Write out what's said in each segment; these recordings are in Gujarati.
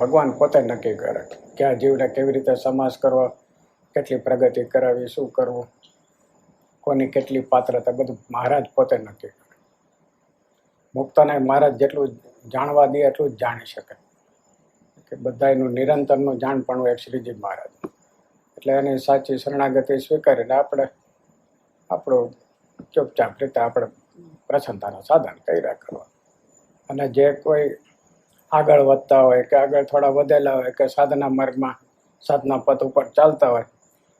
ભગવાન પોતે નક્કી કરે ક્યાં જીવને કેવી રીતે સમાસ કરવો, કેટલી પ્રગતિ કરાવી, શું કરવું, કોની કેટલી પાત્રતા, બધું મહારાજ પોતે નક્કી કરે. મુક્તને મહારાજ જેટલું જાણવા દે એટલું જ જાણી શકે. કે બધા એનું નિરંતરનું જાણપણું એક શ્રીજી મહારાજ. એટલે એની સાચી શરણાગતિ સ્વીકારીને આપણે આપણું ચૂપચાપ રીતે આપણે પ્રસન્નતાનું સાધન કર્યા કરવા અને જે કોઈ આગળ વધતા હોય કે આગળ થોડા વધેલા હોય કે સાધના માર્ગમાં સાધના પથ ઉપર ચાલતા હોય,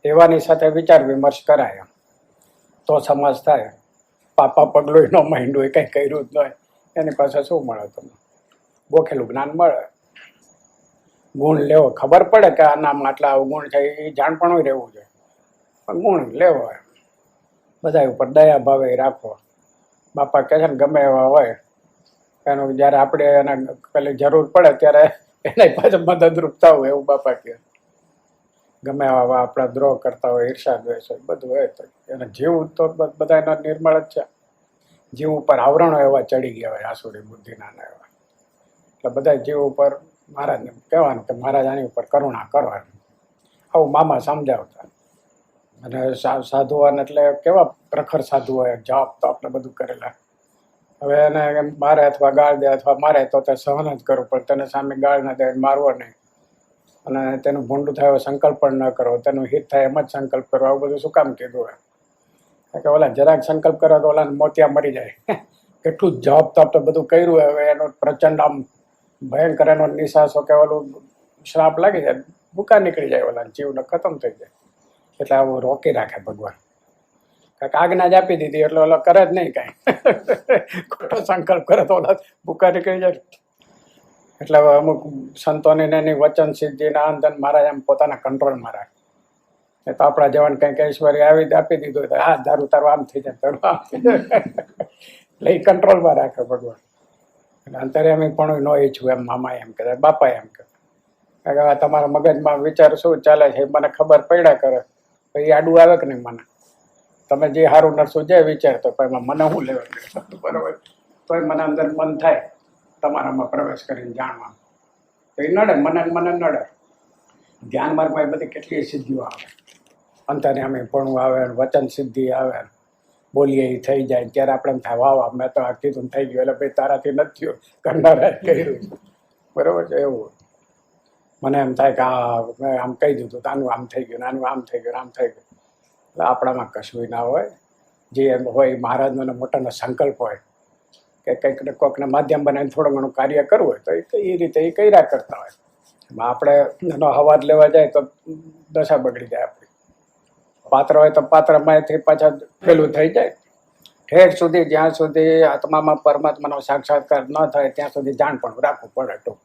એવાની સાથે વિચાર વિમર્શ કરાય તો સમાજ થાય. પાપા પગલું ન માંડ્યું હોય, કંઈ કર્યું જ ન હોય. એની પાસે શું મળે તમને? ગોખેલું જ્ઞાન મળે. ગુણ લેવો. ખબર પડે કે આનામાં આટલા અવગુણ છે એ જાણપણું રહેવું જોઈએ. પણ ગુણ લેવો બધા ઉપર દયા ભાવે રાખવો બાપા કહે છે ને, ગમે એવા હોય એનું જ્યારે આપણે એને પેલી જરૂર પડે ત્યારે એને પાછળ મદદરૂપ થવું એવું બાપા કહે. ગમે એવા આપણા દ્રોહ કરતા હોય, ઈર્ષા દ્વેષ હોય, બધું હોય તો એને જીવ તો બધા એના નિર્મળ જ છે. જીવ ઉપર આવરણો એવા ચડી ગયા હોય, આસુરી બુદ્ધિના એવા. એટલે બધા જીવ ઉપર મહારાજને કહેવાનું કે મહારાજ આની ઉપર કરુણા કરો આવું મામા સમજાવતા. અને સાધુઓને એટલે કેવા પ્રખર સાધુ હોય જવાબ તો આપણે બધું કરેલા. હવે એને મારે અથવા ગાળ દે અથવા મારે તો તે સહન જ કરવું પણ તેને સામે ગાળ ના દે, મારવો નહીં. અને તેનું ભૂંડું થાય એવો સંકલ્પ પણ ન કરવો તેનું હિત થાય એમ જ સંકલ્પ કરવો આવું બધું શું કામ કીધું એમ? કે ઓલા જરાક સંકલ્પ કરો તો ઓલા મોતિયા મરી જાય. કેટલું જવાબ તો બધું કર્યું હવે. એનો પ્રચંડ આમ ભયંકર એનો નિશાસો કે ઓલું શ્રાપ લાગી જાય. ભૂકા નીકળી જાય ઓલા જીવને ખતમ થઈ જાય. એટલે આવું રોકી રાખે ભગવાન. કાંઈક આજ્ઞા જ આપી દીધી, એટલે ઓલો કરે જ નહીં કાંઈ. ખોટો સંકલ્પ કરે તો ઓલા ભૂકા નીકળી જાય. એટલે અમુક સંતોની ને એની વચન સિદ્ધિના અંતન મહારાજ એમ પોતાના કંટ્રોલમાં રાખે. તો આપણા જવાન કંઈક ઐશ્વર્ય આવી આપી દીધું તો, હા, દારૂ તારું આમ થઈ જાય. તારું આમ. થઈ એટલે એ કંટ્રોલમાં રાખે ભગવાન. એટલે અંતર્યામી પણ ન ઈચ્છું એમ મામા એમ કહેતા બાપા એમ કહે. કારણ કે હવે તમારા મગજમાં વિચાર શું ચાલે છે એ મને ખબર પડ્યા કરે. એ આડું આવે કે નહીં મને? તમે જે સારું નરસું જે વિચાર તો એમાં મને શું લેવા બરોબર. તોય મને અંદર મન થાય તમારામાં પ્રવેશ કરીને જાણવા તો એ નડે, મને મને નડે. ધ્યાન માર્ગમાં એ બધી કેટલી સિદ્ધિઓ આવે. અંતર્યામી પણ આવે ને વચન સિદ્ધિ આવે. બોલીએ એ થઈ જાય. ત્યારે આપણે થાય, વાહ વાહ, મેં તો આ કીધું થઈ ગયું. એટલે ભાઈ તારાથી નથી થયું. કરનારા કર્યું. બરોબર છે, એવું મને એમ થાય કે આ મેં આમ કહી દીધું આનું આમ થઈ ગયું આનું આમ થઈ ગયું આમ થઈ ગયું. આપણામાં કશું ના હોય. જે એમ હોય મહારાજનો મોટાનો સંકલ્પ હોય કે કંઈક ને કોઈકને માધ્યમ બનાવીને થોડું ઘણું કાર્ય કરવું હોય તો એ રીતે એ કર્યા કરતા હોય. એમાં આપણે એનો હવાજ લેવા જાય તો દશા બગડી જાય આપણી. પાત્ર હોય તો પાત્રમાંથી પાછા પેલું થઈ જાય. ઠેર સુધી, જ્યાં સુધી આત્મામાં પરમાત્માનો સાક્ષાત્કાર ન થાય, ત્યાં સુધી જાણ પણ રાખવું પડે ટૂંક.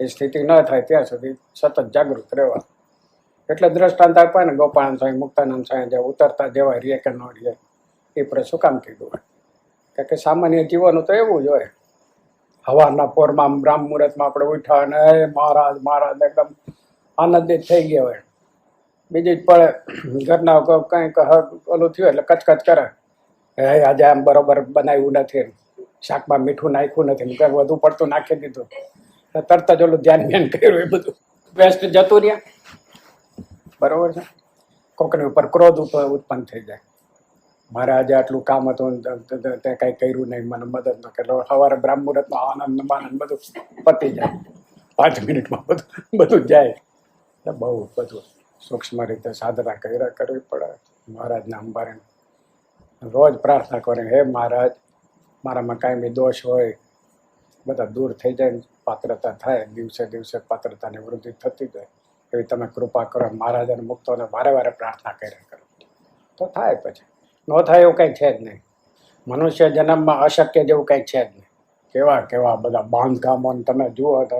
એ સ્થિતિ ન થાય, ત્યાં સુધી સતત જાગૃત રહેવા એટલે દ્રષ્ટાંત આપે ને ગોપાળાન સ્વામી, મુક્તાનંદ સ્વામી જે ઉતરતા જેવા રે કે ન રે એ પર શું કામ કીધું હોય? કે સામાન્ય જીવન તો એવું જ હોય. હવાના પોરમાં બ્રાહ્મ મુહૂર્તમાં આપણે ઉઠા અને "હે મહારાજ મહારાજ, એકદમ આનંદિત થઈ ગયા હોય. બીજી પડે ઘરના કંઈક ઓલું થયું એટલે કચકચ કરે. હે આજે આમ બરોબર બનાવ્યું નથી શાકમાં મીઠું નાખ્યું નથી. કંઈક વધુ પડતું નાખી દીધું. તરત જ ઓલું ધ્યાન ધ્યાન કર્યું એ બધું. વેસ્ટ જતું રહ્યા. બરોબર છે? કોકની ઉપર ક્રોધ ઉપર ઉત્પન્ન થઈ જાય. મારે આજે આટલું કામ હતું તે- કાંઈ કર્યું નહીં, મને મદદ ન કરે. સવારે બ્રાહ્મ મુહૂર્તમાં આનંદ બાનંદ બધું પતી જાય. પાંચ મિનિટમાં બધું બધું જાય. એટલે બહુ બધું સૂક્ષ્મ રીતે સાધના કર્યા, કરવી પડે. મહારાજના અંબારે રોજ પ્રાર્થના કરે, હે મહારાજ, મારામાં કાંઈ દોષ હોય, બધા દૂર થઈ જાય પાત્રતા થાય, દિવસે દિવસે પાત્રતાની વૃદ્ધિ થતી જાય. એવી તમે કૃપા કરો, મહારાજ અને મુક્તોને વારે વારે પ્રાર્થના કર્યા કરો. તો થાય પછી. ન થાય એવું કંઈ છે જ નહીં. મનુષ્ય જન્મમાં અશક્ય જેવું કંઈ છે જ નહીં. કેવા કેવા બધા બાંધકામો તમે જુઓ તો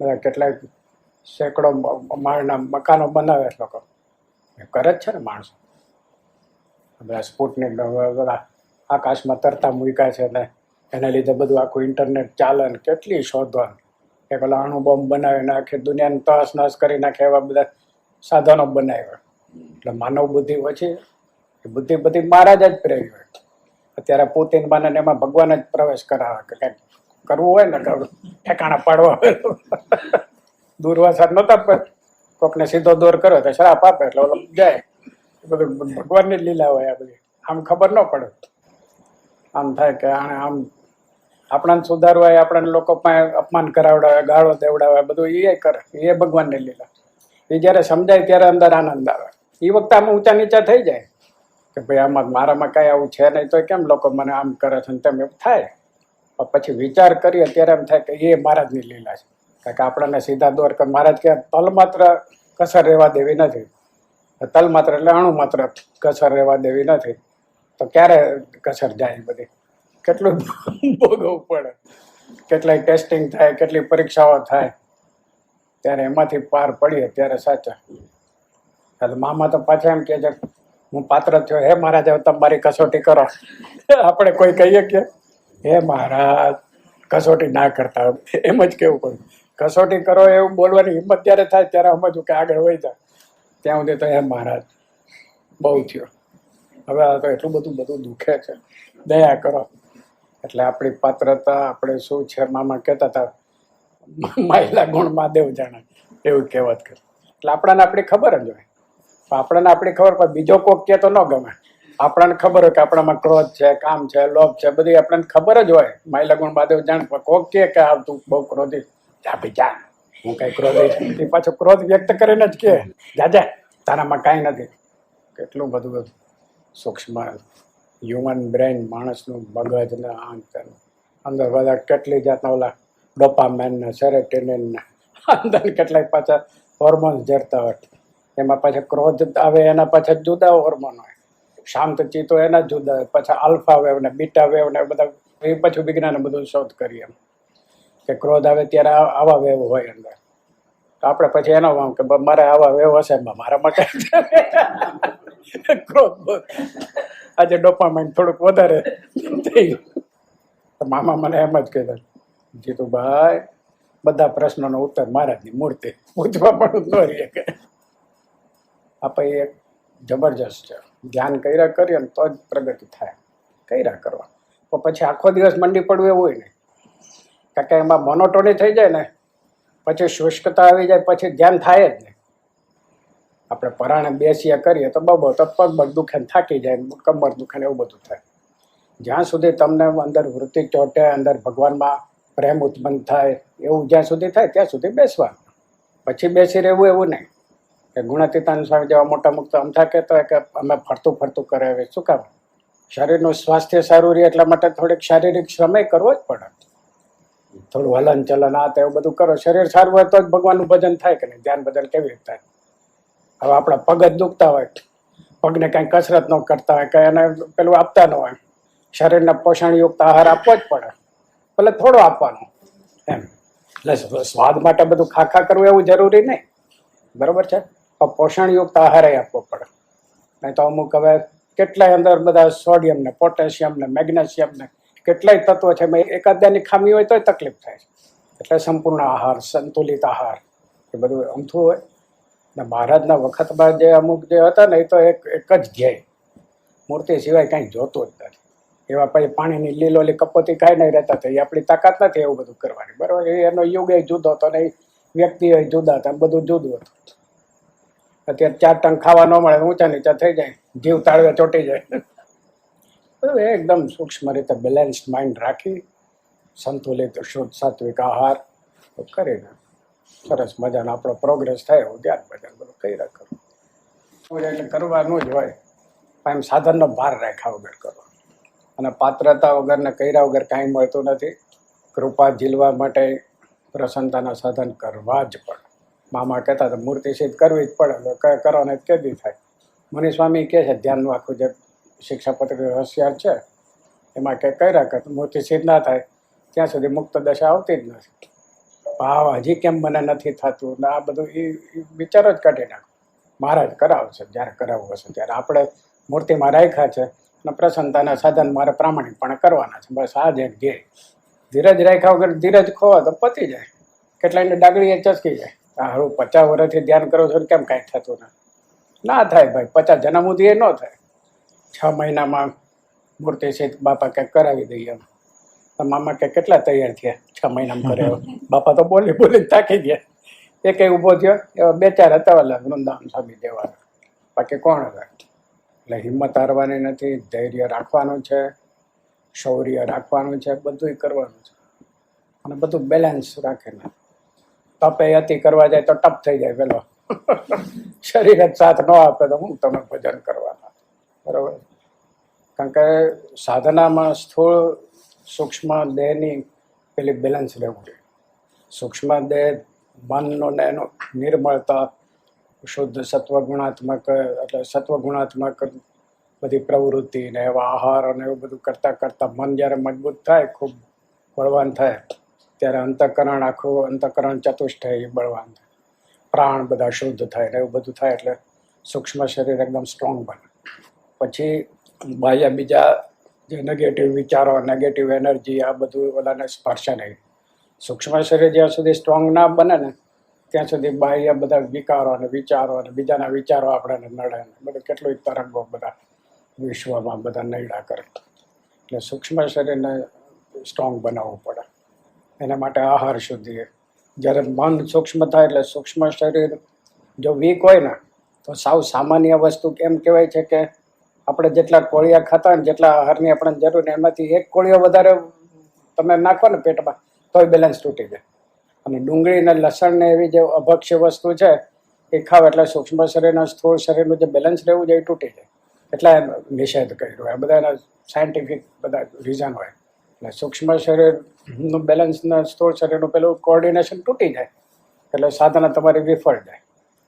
બધા કેટલાય સેંકડો માળના મકાનો બનાવે છે લોકો. કરે જ છે ને માણસો. બધા સ્પુટનિક બધા આકાશમાં તરતા મૂક્યા છે ને એને લીધે બધું આખું ઇન્ટરનેટ ચાલે ને કેટલી શોધો એક ઓલા બોમ્બ બનાવીને આખી દુનિયાને તહસ નહસ કરી નાખે એવા બધા સાધનો બનાવ્યા. એટલે માનવ બુદ્ધિ ઓછી, એ બુદ્ધિ બધી મહારાજ જ પ્રેરી હોય. અત્યારે પુતિન બને એમાં ભગવાન જ પ્રવેશ કરાવે કે કંઈક કરવું હોય ને ઠેકાણા પાડવા હોય નતા પણ કોકને સીધો દૂર કર્યો તો શ્રાપ આપે એટલે ઓલો જાય. બધું ભગવાનની લીલા હોય આ બધી. આમ ખબર ન પડે. આમ થાય કે આણે આમ આપણાને સુધારવા હોય આપણને લોકો પાસે અપમાન કરાવડાવે, ગાળો દેવડાવે, બધું એ કરે. એ ભગવાનની લીલા. એ જ્યારે સમજાય ત્યારે અંદર આનંદ આવે. એ વખતે આમ ઊંચા નીચા થઈ જાય. કે ભાઈ આમાં મારામાં કાંઈ આવું છે નહીં, તો કેમ લોકો મને આમ કરે છે તેમ એવું થાય. પછી વિચાર કરીએ ત્યારે એમ થાય કે એ મહારાજની લીલા છે. કારણ કે આપણને સીધા દોર કે મહારાજ કે તલ માત્ર કસર રહેવા દેવી નથી. તલ માત્ર એટલે અણુ માત્ર કસર રહેવા દેવી નથી. તો ક્યારે કસર જાય એ બધી? કેટલું ભોગવવું પડે કેટલાય ટેસ્ટિંગ થાય, કેટલી પરીક્ષાઓ થાય, ત્યારે એમાંથી પાર પડીએ ત્યારે સાચા. એટલે મામા તો પાછા એમ કે છે, હું પાત્ર થયો. હે મહારાજ હવે તમારી કસોટી કરો. આપણે કોઈ કહીએ કે, હે મહારાજ, કસોટી ના કરતા. એમ જ કેવું પડે કસોટી કરો એવું બોલવાની હિંમત ત્યારે થાય, ત્યારે સમજવું કે આગળ વહી જાય ત્યાં સુધી તો, હે મહારાજ, બહુ થયો. હવે આ તો એટલું બધું બધું દુખે છે. દયા કરો. એટલે આપણી પાત્રતા, આપણે શું છે મામા કહેતા હતા, માયલા ગુણ મહાદેવ જાણે, એવું કહેવત કરે. એટલે આપણાને આપણી ખબર જ હોય. પણ આપણને આપણી ખબર પણ બીજો કોક કે તો ન ગમે. આપણને ખબર હોય કે આપણામાં ક્રોધ છે, કામ છે, લોભ છે, બધી આપણને ખબર જ હોય. માયલા ગુણ મહાદેવ જાણે, પણ કોક કે કે આ તું બહુ ક્રોધી. જા ભાઈ, જા. હું કઈ ક્રોધી એ પાછો ક્રોધ વ્યક્ત કરીને જ કે, જા જા. તારામાં કાંઈ નથી. કેટલું બધું બધું સૂક્ષ્મ હ્યુમન બ્રેન માણસનું મગજ ને આમ અંદર બધા કેટલી જાતના ઓલા ડોપામેન ને સેરેટેનિન ને અંદર કેટલાય પાછા હોર્મોન્સ જરતા હોય. એમાં પાછા ક્રોધ આવે, એના પાછા જુદા હોર્મોન હોય. શાંત ચિત્તો એના જુદા પાછા આલ્ફા વેવ ને બીટા વેવ ને બધા, એ પાછું વિજ્ઞાન બધું શોધ કરીએ એમ. કે ક્રોધ આવે ત્યારે આવા વેવ હોય અંદર. તો આપણે પછી એનો વાંક કે મારે આવા વેવ હશે, મારા માટે. ક્રોધ. આજે ડોપામાઇન થોડુંક વધારે થઈ ગયું. મામા મને એમ જ કહેતા, જીતુભાઈ, બધા પ્રશ્નોનો ઉત્તર મહારાજની મૂર્તિ પૂછવા પણ ન રહીએ કે. આપણે એક જબરજસ્ત છે ધ્યાન કર્યા કરીએ ને તો જ પ્રગતિ થાય. કર્યા કરવા. તો પછી આખો દિવસ મંડી પડવું એવું હોય નહીં કારણ કે એમાં મોનોટોની થઈ જાય ને, પછી શુષ્કતા આવી જાય, પછી ધ્યાન થાય જ નહીં. આપણે પરાણે બેસીએ કરીએ તો બબો તો પગ પગ દુખે થાકી જાય કમર દુખે એવું બધું થાય. જ્યાં સુધી તમને અંદર વૃત્તિ ચોટે, અંદર ભગવાનમાં પ્રેમ ઉત્પન્ન થાય, એવું જ્યાં સુધી થાય ત્યાં સુધી બેસવાનું. પછી બેસી રહેવું એવું નહીં. કે ગુણાતીતાન સ્વામી જેવા મોટા મુક્ત આમ કહેતા હોય કે અમે ફરતું ફરતું કરે હવે, શું કામ? શરીરનું સ્વાસ્થ્ય સારું રહે એટલા માટે થોડીક શારીરિક શ્રમે કરવો જ પડે. થોડું હલન ચલન આ તે એવું બધું કરો. શરીર સારું હોય તો જ ભગવાનનું ભજન થાય કે નહીં? ધ્યાન ભજન કેવી રીતે થાય? હવે આપણા પગ જ દુખતા હોય. પગને કાંઈ કસરત ન કરતા હોય કે એને પેલું આપતા ન હોય. શરીરને પોષણયુક્ત આહાર આપવો જ પડે. ભલે થોડો આપવાનો. એમ. એટલે સ્વાદ માટે બધું ખા ખા કરવું એવું જરૂરી નહીં. બરોબર છે? પણ પોષણયુક્ત આહાર આપવો પડે. નહીં તો અમુક હવે કેટલાય અંદર બધા સોડિયમ ને પોટેશિયમ ને મેગ્નેશિયમ ને કેટલાય તત્વો છે એકાદ્યાની ખામી હોય તોય તકલીફ થાય એટલે સંપૂર્ણ આહાર, સંતુલિત આહાર, એ બધું અમથું હોય. ને મહારાજના વખતમાં જે અમુક જે હતા ને એ તો એક એક જ ધ્યેય. મૂર્તિ સિવાય કાંઈ જોતું જ નથી. એવા પછી પાણીની લીલોલી કપોતી ખાઈ નહીં રહેતા થઈ આપણી તાકાત નથી એવું બધું કરવાની. બરાબર એનો યુગ એ જુદો હતો ને વ્યક્તિ એ જુદા હતા બધું જુદું હતું. અત્યારે ચાર ટંગ ખાવા ન મળે ઊંચા નીચા થઈ જાય, જીવ તાળવે ચોટી જાય. બધું એકદમ સૂક્ષ્મ રીતે બેલેન્સ માઇન્ડ રાખી, સંતુલિત, શુદ્ધ, સાત્વિક આહાર કરીને સરસ મજાનો આપણો પ્રોગ્રેસ થાય ધ્યાન ભજન બધું કર્યા કરો. એટલે કરવાનું જ હોય. એમ સાધનનો ભાર રાખ્યા વગર કરો. અને પાત્રતા વગરને કર્યા વગર કાંઈ મળતું નથી. કૃપા ઝીલવા માટે પ્રસન્નતાના સાધન કરવા જ પડે. મામા કહેતા હતા, મૂર્તિ સિદ્ધ કરવી જ પડે. તો કરો ને કેદી થાય. મુનિસ્વામી કહે છે, ધ્યાનનું આખું જે શિક્ષાપત્ર હોશિયાર છે, એમાં કે કર્યા કર, મૂર્તિ સિદ્ધ ના થાય, ત્યાં સુધી મુક્ત દશા આવતી જ નથી. ભાવ હજી કેમ મને નથી થતું? ને આ બધું એ એ વિચારો જ કાઢી નાખો. મહારાજ કરાવશે જ્યારે કરાવવું હશે ત્યારે. આપણે મૂર્તિમાં રાખ્યા છે અને પ્રસન્નતાના સાધન મારે પ્રામાણિકપણે કરવાના છે. બસ આ જ ધ્યેય. ધીરજ રાખ્યા વગર ધીરજ ખોવા તો પતી જાય. કેટલાયને ડાગડીએ ચસકી જાય. આ પચાસ વર્ષથી ધ્યાન કરો છો કેમ કાંઈ થતું નથી? ના થાય ભાઈ, પચાસ જન્મ સુધી એ ન થાય. છ મહિનામાં મૂર્તિ સહિત બાપા કંઈક કરાવી દઈએ એમ. તો મામા કે કેટલા તૈયાર થયા? છ મહિનામાં કરે બાપા તો બોલી બોલી થાકી ગયા. એક ઊભો થયો. એવા બે ચાર હતા વાલા વૃંદાવન સ્વામી દેવાના બાકી કોણ હતા? એટલે હિંમત હારવાની નથી, ધૈર્ય રાખવાનું છે, શૌર્ય રાખવાનું છે, બધુંય કરવાનું છે. અને બધું બેલેન્સ રાખીને તપે અતિ કરવા જાય તો ટપ થઈ જાય પેલો. શરીર જ સાથ ન આપે તો હું તમે ભજન કરવાના? બરોબર? કારણ કે સાધનામાં સ્થૂળ સૂક્ષ્મ દેહની પેલી બેલેન્સ રહેવું જોઈએ. સૂક્ષ્મ દેહ મનનો ને એનો નિર્મળતા, શુદ્ધ સત્વગુણાત્મક, એટલે સત્વગુણાત્મક બધી પ્રવૃત્તિ ને એવા આહાર અને એવું બધું કરતાં કરતાં મન જ્યારે મજબૂત થાય, ખૂબ બળવાન થાય, ત્યારે અંતઃકરણ આખું, અંતઃકરણ એ બળવાન થાય. પ્રાણ બધા શુદ્ધ થાય ને એવું બધું થાય એટલે સૂક્ષ્મ શરીર એકદમ સ્ટ્રોંગ બને. પછી બાહ્ય બીજા જે નેગેટિવ વિચારો નેગેટિવ એનર્જી આ બધું બધાને સ્પર્શે નહીં. સૂક્ષ્મ શરીર જ્યાં સુધી સ્ટ્રોંગ ના બને ને, ત્યાં સુધી બાહ્ય બધા વિકારો અને વિચારો અને બીજાના વિચારો આપણને નડે ને. બધું કેટલું તરંગો બધા વિશ્વમાં બધા નડ્યા કરે. એટલે સૂક્ષ્મ શરીરને સ્ટ્રોંગ બનાવવું પડે. એના માટે આહાર શુદ્ધિ જ્યારે મન સૂક્ષ્મ થાય એટલે સૂક્ષ્મ શરીર જો વીક હોય ને, તો સાવ સામાન્ય વસ્તુ કેમ કહેવાય છે કે આપણે જેટલા કોળિયા ખાતા ને જેટલા આહારની આપણને જરૂર એમાંથી એક કોળિયો વધારે તમે નાખો ને પેટમાં, તોય બેલેન્સ તૂટી જાય. અને ડુંગળી ને લસણ ને એવી જે અભક્ષ્ય વસ્તુ છે, એ ખાવ એટલે સૂક્ષ્મ શરીરના સ્થૂળ શરીરનું જે બેલેન્સ રહેવું જોઈએ તૂટી જાય. એટલે નિષેધ કર્યો. આ બધા એના સાયન્ટિફિક બધા રીઝન હોય. એટલે સૂક્ષ્મ શરીરનું બેલેન્સ ને સ્થૂળ શરીરનું પેલું કોર્ડિનેશન તૂટી જાય. એટલે સાધના તમારી વિફળ જાય.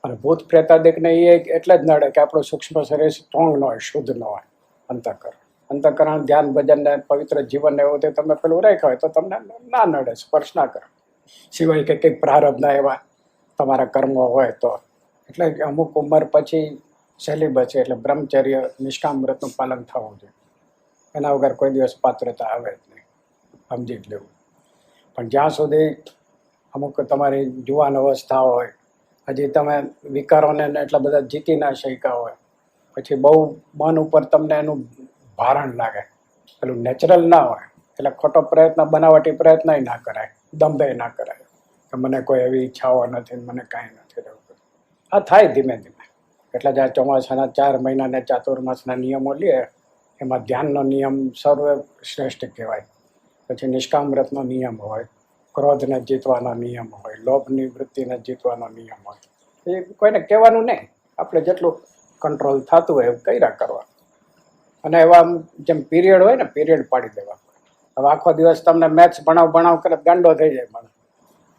અને ભૂત પ્રેતાદિકને એ એટલે જ નડે કે આપણું સૂક્ષ્મ શરીર સ્ટ્રોંગ ન હોય, શુદ્ધ ન હોય, અંતઃકરણ. અંતઃકરણ, ધ્યાન, ભજન ને પવિત્ર જીવન ને એવું તે તમે પેલું રાખ્યા હોય તો તમને ના નડે, સ્પર્શ ના કરે. સિવાય કે કંઈક પ્રારબ્ધના એવા તમારા કર્મો હોય તો. એટલે અમુક ઉંમર પછી સહેલી બચે એટલે બ્રહ્મચર્ય, નિષ્કામ વ્રતનું પાલન થવું જોઈએ. એના વગર કોઈ દિવસ પાત્રતા આવે જ નહીં. સમજી જ લેવું. પણ જ્યાં સુધી અમુક તમારી જુવાન અવસ્થા હોય હજી તમે વિકારોને એટલા બધા જીતી ના શક્યા હોય. પછી બહુ મન ઉપર તમને એનું ભારણ લાગે. પેલું નેચરલ ના હોય. એટલે ખોટો પ્રયત્ન, બનાવટી પ્રયત્ન ના કરાય. દંભે ના કરાય. કે મને કોઈ એવી ઈચ્છાઓ નથી મને કાંઈ નથી રહેવું. આ થાય ધીમે ધીમે. એટલે જ ચોમાસાના ચાર મહિનાને ચાતુર્માસના નિયમો લઈએ એમાં ધ્યાનનો નિયમ સર્વ શ્રેષ્ઠ કહેવાય. પછી નિષ્કામ વ્રતનો નિયમ હોય. ક્રોધને જીતવાના નિયમ હોય, લોભની વૃત્તિને જીતવાનો નિયમ હોય. એ કોઈને કહેવાનું નહીં. આપણે જેટલું કંટ્રોલ થતું હોય એવું કર્યા કરવા અને એવા જેમ પીરિયડ હોય ને પીરિયડ પાડી દેવા હવે આખો દિવસ તમને મેથ્સ ભણાવ ભણાવ કરે, ગાંડો થઈ જાય મને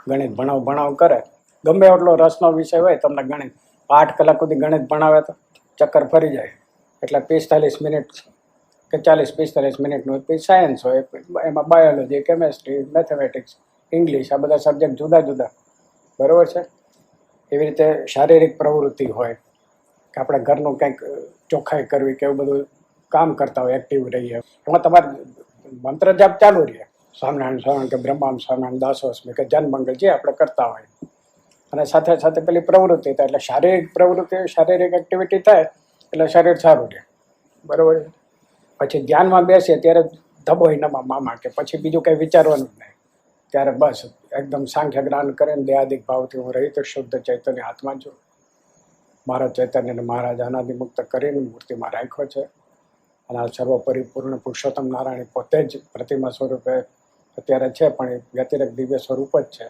ગણિત ભણાવ ભણાવ કરે. ગમે એટલો રસનો વિષય હોય, તમને ગણિત આઠ કલાક સુધી ગણિત ભણાવે તો ચક્કર ફરી જાય. એટલે પિસ્તાલીસ મિનિટ કે ચાલીસ પિસ્તાલીસ મિનિટનું સાયન્સ હોય, એમાં બાયોલોજી કેમેસ્ટ્રી મેથેમેટિક્સ ઇંગ્લિશ આ બધા સબ્જેક્ટ જુદા જુદા. બરાબર છે? એવી રીતે શારીરિક પ્રવૃત્તિ હોય, કે આપણે ઘરનું કંઈક ચોખ્ખાઈ કરવી કે એવું બધું કામ કરતા હોય એક્ટિવ રહીએ. એમાં તમારે મંત્ર જાપ ચાલુ રહે. સ્વામિનારાયણ સ્વામિનારાયણ કે બ્રહ્મામ સ્વામિનારાયણ, દાસોસ્મી કે જનમંગલ જે આપણે કરતા હોય. અને સાથે સાથે પેલી પ્રવૃત્તિ થાય, એટલે શારીરિક પ્રવૃત્તિ, શારીરિક એક્ટિવિટી થાય, એટલે શરીર સારું રહે. બરાબર પછી ધ્યાનમાં બેસીએ, ત્યારે ધબોય નમા મામા કે પછી બીજું કંઈ વિચારવાનું જ નહીં. ત્યારે બસ એકદમ સાંખ્ય જ્ઞાન કરીને દેહાદિક ભાવથી હું રહી તો શુદ્ધ ચૈતન્ય હાથમાં છું. મારા ચૈતન્યને મહારાજ અનાદિમુક્ત કરીને મૂર્તિમાં રાખ્યો છે. અને આ સર્વ પરિપૂર્ણ પુરુષોત્તમ નારાયણ પોતે જ પ્રતિમા સ્વરૂપે અત્યારે છે, પણ એ વ્યતિરેક દિવ્ય સ્વરૂપ જ છે.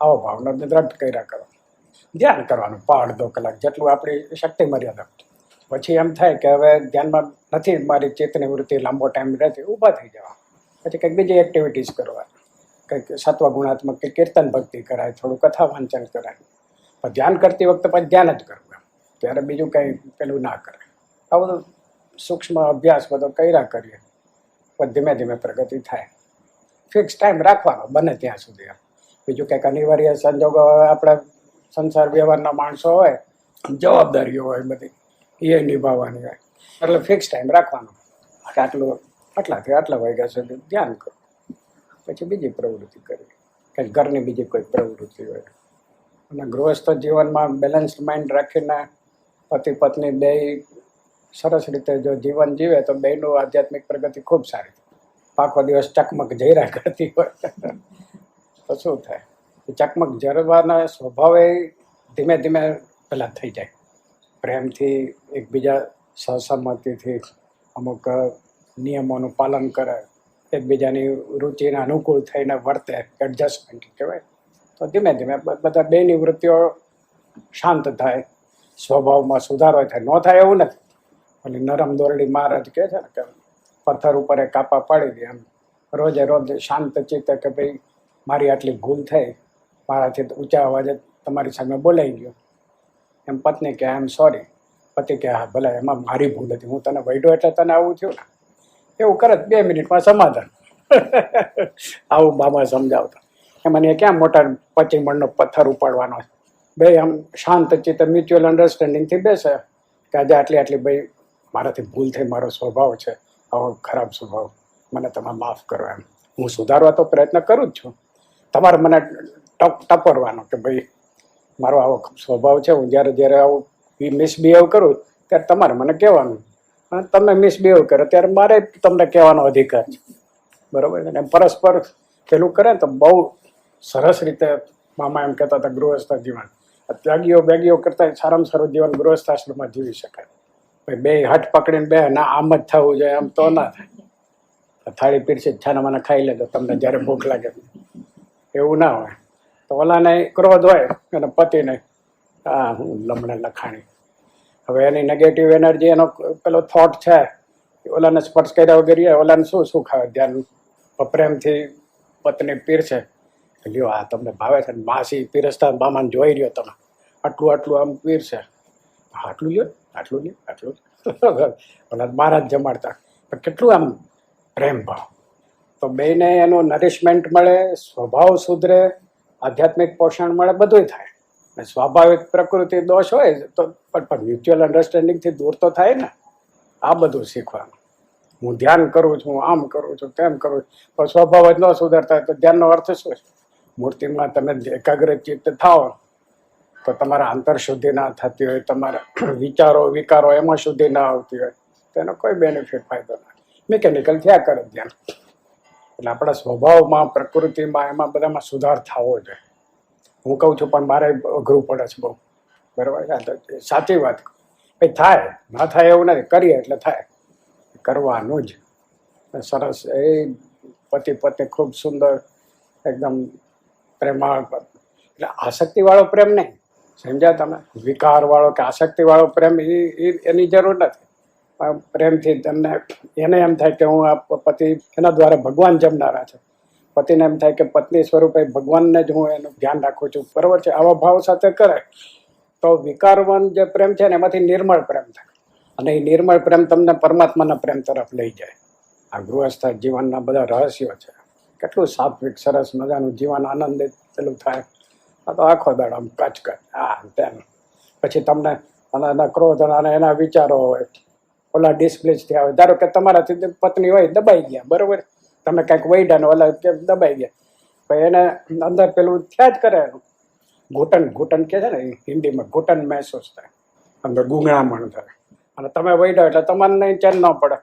આવો ભાવનો દ્રઢ કર્યા કરો. ધ્યાન કરવાનું પાડ દો કલાક જેટલું આપણી શક્તિ મર્યાદા પછી એમ થાય કે હવે ધ્યાનમાં નથી, મારી ચેતની વૃત્તિ લાંબો ટાઈમ રહેતી, ઊભા થઈ જવા. પછી કંઈક બીજી એક્ટિવિટીઝ કરવા. કંઈક સત્વ ગુણાત્મક કે કીર્તન ભક્તિ કરાય, થોડું કથા વાંચન કરાય. પણ ધ્યાન કરતી વખતે પણ ધ્યાન જ કરવું એમ. ત્યારે બીજું કંઈ પેલું ના કરે આ બધું સૂક્ષ્મ અભ્યાસ બધો કર્યા કરીએ. પણ ધીમે ધીમે પ્રગતિ થાય. ફિક્સ ટાઈમ રાખવાનો બને ત્યાં સુધી એમ. બીજું કંઈક અનિવાર્ય સંજોગો આપણે સંસાર વ્યવહારના માણસો હોય, જવાબદારીઓ હોય બધી, એ નિભાવવાની હોય. એટલે ફિક્સ ટાઈમ રાખવાનો. આટલું, આટલાથી આટલા વાગ્યા સુધી ધ્યાન કરો. પછી બીજી પ્રવૃત્તિ કરવી. કે ઘરની બીજી કોઈ પ્રવૃત્તિ હોય. અને ગૃહસ્થ જીવનમાં બેલેન્સ્ડ માઇન્ડ રાખીને પતિ, પત્ની, બે સરસ રીતે જો જીવન જીવે તો બેયનું આધ્યાત્મિક પ્રગતિ ખૂબ સારી પાકો દિવસ ચકમક જયરા કરતી હોય. તો શું થાય? ચકમક જરવાના સ્વભાવે ધીમે ધીમે પેલા થઈ જાય. પ્રેમથી એકબીજા સહસંમતિથી અમુક નિયમોનું પાલન કરે. એકબીજાની રુચિને અનુકૂળ થઈને વર્તે એડજસ્ટમેન્ટ કહેવાય. તો ધીમે ધીમે બધા બેની વૃત્તિઓ શાંત થાય, સ્વભાવમાં સુધારો થાય. ન થાય એવું નથી. એટલે નરમ દોરડી મહારાજ કહે છે ને કે પથ્થર ઉપર એ કાપા પાડી દે એમ. રોજે રોજ શાંત ચિત્તે કે ભાઈ મારી આટલી ભૂલ થઈ, મારાથી ઊંચા અવાજે તમારી સામે બોલાઈ ગયો. એમ પત્ની કે આઈ એમ સોરી પતિ કે હા, ભલે, એમાં મારી ભૂલ હતી. હું તને વૈડો એટલે તને આવું થયું ને. એવું કરે બે મિનિટમાં સમાધાન. આવું બાબા સમજાવતા. એ મને ક્યાં મોટા પચી મણનો પથ્થર ઉપાડવાનો છે. બે આમ શાંત ચિત્ત મ્યુચ્યુઅલ અન્ડરસ્ટેન્ડિંગથી બેસે. કે આજે આટલી આટલી ભાઈ મારાથી ભૂલ થઈ, મારો સ્વભાવ છે. આવો ખરાબ સ્વભાવ. મને તમે માફ કરો એમ. હું સુધારવા તો પ્રયત્ન કરું જ છું. તમારે મને ટપ ટપરવાનો કે ભાઈ મારો આવો સ્વભાવ છે. હું જ્યારે જ્યારે આવું મિસબિહેવ કરું, ત્યારે તમારે મને કહેવાનું. તમે મિસબિહેવ કરો, ત્યારે મારે તમને કહેવાનો અધિકાર છે. બરોબર એમ પરસ્પર પેલું કરે તો બહુ સરસ રીતે મામા એમ કહેતા હતા, ગૃહસ્થ જીવન. ત્યાગીઓ બેગીઓ કરતાં સારામાં સારું જીવન ગૃહસ્થ આશ્રમમાં જીવી શકાય. ભાઈ, બે હટ પકડીને બે, ના, આમ જ થવું જોઈએ, આમ તો ના થાય. થાળી પીરસી છાના મને ખાઈ લેજો, તમને જ્યારે ભૂખ લાગે. એવું ના હોય. તો ઓલાને ક્રોધ હોય અને પતિને, આ હું લમણે લખાણી હવે એની નેગેટિવ એનર્જી એનો પેલો થોટ છે ઓલાને સ્પર્શ કર્યા વગર ઓલાને શું શું ખાવે? ધ્યાન પ્રેમથી પત્ની પીરશે લ્યો, આ તમને ભાવે છે માસી પીરસતા મામાને જોઈ રહ્યો તમે. આટલું આટલું આમ પીરશે આટલું લ્યો આટલું લ્યો, આટલું ઓલા મારા જ જમાડતા. પણ કેટલું આમ પ્રેમ ભાવ. તો બેને એનું નરિશમેન્ટ મળે, સ્વભાવ સુધરે, આધ્યાત્મિક પોષણ મળે, બધુંય થાય. સ્વાભાવિક પ્રકૃતિ દોષ હોય તો પણ પણ મ્યુચ્યુઅલ અન્ડરસ્ટેન્ડિંગથી દૂર તો થાય ને. આ બધું શીખવાનું. હું ધ્યાન કરું છું આમ કરું છું, તેમ કરું છું. પણ સ્વભાવ જ ન સુધરતા તો ધ્યાનનો અર્થ શું છે? મૂર્તિમાં તમે એકાગ્ર ચિત્ત થાઓ, તો તમારા અંતર શુદ્ધિ ના થતી હોય, તમારા વિચારો, વિકારો એમાં શુદ્ધિ ના આવતી હોય. તેનો કોઈ બેનિફિટ ફાયદો ના મિકેનિકલ થયા કરે ધ્યાન. એટલે આપણા સ્વભાવમાં, પ્રકૃતિમાં એમાં બધામાં સુધાર થવો જોઈએ. હું કહું છું, પણ મારે અઘરું પડે છે બહુ. બરાબર? સાચી વાત. ભાઈ થાય, ના થાય એવું નથી. કરીએ એટલે થાય. કરવાનું જ. સરસ. એ પતિ પત્ની ખૂબ સુંદર, એકદમ પ્રેમાળ એટલે આસક્તિવાળો પ્રેમ નહીં. સમજ્યા તમે? વિકારવાળો કે આસક્તિવાળો પ્રેમ એ- એની જરૂર નથી. પ્રેમથી તમને, એને એમ થાય કે હું આ પતિ, એના દ્વારા ભગવાન જમનારા છે. પતિને એમ થાય કે પત્ની સ્વરૂપે ભગવાનને જ હું એનું ધ્યાન રાખું છું. બરાબર છે? આવા ભાવ સાથે કરે તો વિકારવાન જે પ્રેમ છે ને, એમાંથી નિર્મળ પ્રેમ થાય. અને એ નિર્મળ પ્રેમ તમને પરમાત્માના પ્રેમ તરફ લઈ જાય. આ ગૃહસ્થ જીવનના બધા રહસ્યો છે. કેટલું સાત્વિક, સરસ મજાનું જીવન આનંદિત પેલું થાય. આ તો આખો દાડો આમ કચ આ તેમ. પછી તમને અને એના ક્રોધ અને એના વિચારો હોય. ઓલા ડિસ્પ્લેસ થયા હોય ધારો કે તમારાથી પત્ની હોય, દબાઈ ગયા. બરોબર? તમે કંઈક વૈડા ને ઓલા કે દબાઈ ગયા. પછી એને અંદર પેલું થયા જ કરે. ઘૂંટણ ઘૂંટણ કે છે ને હિન્દીમાં ઘૂંટણ મહેસૂસ થાય. અંદર ગુંગળામણ થાય. અને તમે વૈડા એટલે તમારે નહીં ચેન ન પડે.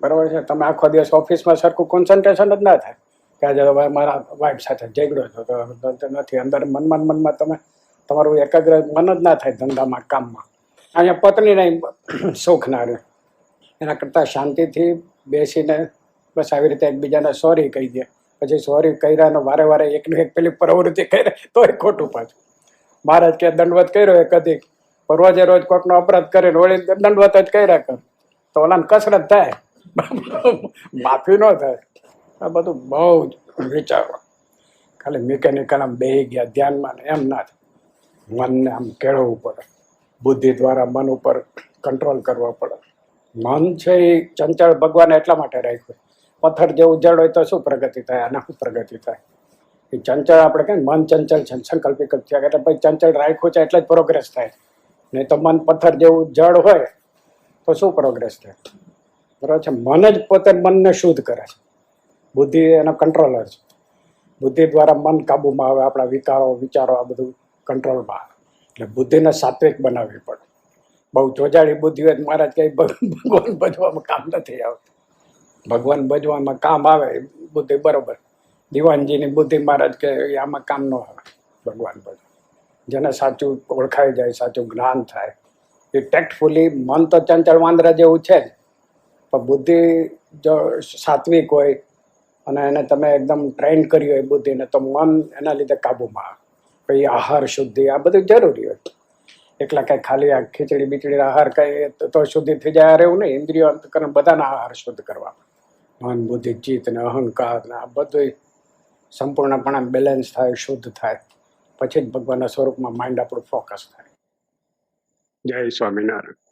બરાબર છે? તમે આખો દિવસ ઓફિસમાં સરખું કોન્સન્ટ્રેશન જ ના થાય. કે આજે મારા વાઈફ સાથે ઝઘડો છો તો નથી. અંદર મનમાં મનમાં તમે, તમારું એકાગ્ર મન જ ના થાય ધંધામાં, કામમાં. અહીંયા પત્નીને સુખ ના રહે. એના કરતાં શાંતિથી બેસીને બસ આવી રીતે એકબીજાને સોરી કહી દે. પછી સોરી કર્યા ને વારે વારે એકને એક પેલી પ્રવૃત્તિ કરે, તોય ખોટું પાછું. મહારાજ કે દંડવત કર્યો એ કદી રોજે રોજ કોકનો અપરાધ કરીને વળી દંડવત જ કર્યા કર. તો ઓલાને કસરત થાય. માફી ન થાય. આ બધું બહુ જ વિચારવા. ખાલી મિકેનિકલ આમ બેહી ગયા, ધ્યાનમાં એમ ના થાય. મનને આમ કેળવવું પડે. બુદ્ધિ દ્વારા મન ઉપર કંટ્રોલ કરવો પડે. મન છે એ ચંચળ ભગવાને એટલા માટે રાખ્યું. પથ્થર જેવું જડ હોય તો શું પ્રગતિ થાય? આના શું પ્રગતિ થાય? એ ચંચળ આપણે કહે મન ચંચળ છે સંકલ્પ થયા એટલે ભાઈ, ચંચળ રાખ્યું છે એટલે જ પ્રોગ્રેસ થાય. નહીં તો મન પથ્થર જેવું જળ હોય તો શું પ્રોગ્રેસ થાય? બરાબર છે? મન જ પોતે મનને શુદ્ધ કરે છે. બુદ્ધિ એનો કંટ્રોલર છે. બુદ્ધિ દ્વારા મન કાબુમાં આવે, આપણા વિકારો વિચારો આ બધું કંટ્રોલમાં આવે. એટલે બુદ્ધિને સાત્વિક બનાવવી પડે. બહુ જોજાળી બુદ્ધિ હોય મહારાજ કઈ ભગવાન ભજવામાં કામ નથી આવતું. ભગવાન ભજવામાં કામ આવે બુદ્ધિ બરોબર. દિવાનજીની બુદ્ધિ મહારાજ કે આમાં કામ ન આવે. ભગવાન ભજવા જેને સાચું ઓળખાઈ જાય, સાચું જ્ઞાન થાય. એ ટેક્ટફુલી મન તો ચંચળ વાંદરા જેવું છે પણ બુદ્ધિ જો સાત્વિક હોય અને એને તમે એકદમ ટ્રેન કરી હોય બુદ્ધિને, તો મન એના લીધે કાબૂમાં આવે. પછી આહાર શુદ્ધિ, આ બધું જરૂરી હોય. એકલા કાંઈ ખાલી આ ખીચડી બીચડી આહાર કંઈ તો- શુદ્ધિ થઈ જાય એવું નહીં. ઇન્દ્રિયો અંતકરણ બધાના આહાર શુદ્ધ કરવા. મન, બુદ્ધિ, ચિત્ત ને અહંકાર ને આ બધું સંપૂર્ણપણે બેલેન્સ થાય, શુદ્ધ થાય. પછી જ ભગવાનના સ્વરૂપમાં માઇન્ડ આપણું ફોકસ થાય. જય સ્વામિનારાયણ.